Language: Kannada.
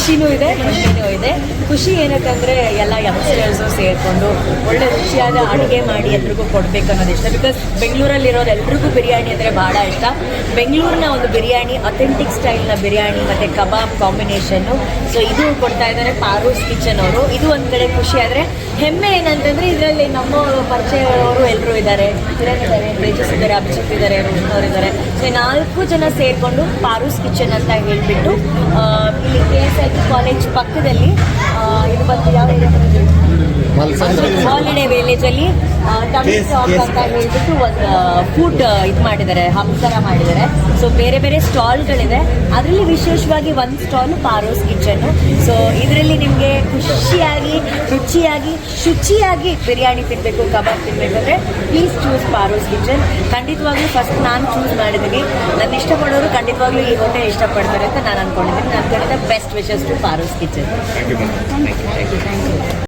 ಖುಷಿನೂ ಇದೆ ಖುಷಿನೂ ಇದೆ. ಖುಷಿ ಏನಕ್ಕಂದ್ರೆ ಎಲ್ಲ ಯಂಗ್ಸ್ಟರ್ಸು ಸೇರಿಕೊಂಡು ಒಳ್ಳೆ ರುಚಿಯಾದ ಅಡುಗೆ ಮಾಡಿ ಎಲ್ರಿಗೂ ಕೊಡಬೇಕು ಅನ್ನೋದು ಇಷ್ಟ. ಬಿಕಾಸ್ ಬೆಂಗಳೂರಲ್ಲಿರೋರು ಎಲ್ರಿಗೂ ಬಿರಿಯಾನಿ ಅಂದರೆ ಭಾಳ ಇಷ್ಟ. ಬೆಂಗಳೂರಿನ ಒಂದು ಬಿರಿಯಾನಿ ಅಥೆಂಟಿಕ್ ಸ್ಟೈಲ್ನ ಬಿರಿಯಾನಿ ಮತ್ತು ಕಬಾಬ್ ಕಾಂಬಿನೇಷನ್ನು ಸೊ ಇದು ಕೊಡ್ತಾ ಇದ್ದಾರೆ ಪಾರೂಸ್ ಕಿಚನ್ ಅವರು. ಇದು ಒಂದು ಕಡೆ ಖುಷಿ ಆದರೆ ಹೆಮ್ಮೆ ಏನಂತಂದರೆ ಇದರಲ್ಲಿ ನಮ್ಮ ಪರಿಚಯವರು ಎಲ್ಲರೂ ಇದ್ದಾರೆ. ಇದ್ದಾರೆ, ತೇಜಸ್ ಇದ್ದಾರೆ, ಅಭಿಜಿತ್ ಇದ್ದಾರೆ ಇದ್ದಾರೆ ಸೊ ನಾಲ್ಕು ಜನ ಸೇರಿಕೊಂಡು ಪಾರೂಸ್ ಕಿಚನ್ ಅಂತ ಹೇಳಿಬಿಟ್ಟು ಇಲ್ಲಿ ಕಾಲೇಜ್ ಪಕ್ಕದಲ್ಲಿ ಇದು ಬಂದು ಯಾವ? ಹಾಲಿಡೇ ವಿಲೇಜಲ್ಲಿ ಶಾಪ್ ಅಂತ ಹೇಳ್ಬಿಟ್ಟು ಒಂದು ಫುಡ್ ಇದು ಮಾಡಿದ್ದಾರೆ ಹಬ್ ಥರ ಮಾಡಿದ್ದಾರೆ. ಸೊ ಬೇರೆ ಬೇರೆ ಸ್ಟಾಲ್ಗಳಿದೆ. ಅದರಲ್ಲಿ ವಿಶೇಷವಾಗಿ ಒಂದು ಸ್ಟಾಲ್ ಪಾರೋಸ್ ಕಿಚನ್ ಸೊ ಇದರಲ್ಲಿ ನಿಮಗೆ ಖುಷಿಯಾಗಿ ರುಚಿಯಾಗಿ ಶುಚಿಯಾಗಿ ಬಿರಿಯಾನಿ ತಿನ್ನಬೇಕು ಕಬಾಬ್ ತಿನ್ನಬೇಕು ಅಂದರೆ ಪ್ಲೀಸ್ ಚೂಸ್ ಪಾರೋಸ್ ಕಿಚನ್ ಖಂಡಿತವಾಗ್ಲೂ ಫಸ್ಟ್ ನಾನು ಚೂಸ್ ಮಾಡಿದ್ದೀನಿ. ಇಷ್ಟಪಡೋರು ಖಂಡಿತವಾಗ್ಲೂ ಈ ಹೋಟೆಲ್ ಇಷ್ಟಪಡ್ತಾರೆ ಅಂತ ನಾನು ಅನ್ಕೊಂಡಿದ್ದೀನಿ. ನನ್ನ ಕಡೆಯಿಂದ best wishes to Paaros kitchen you thank you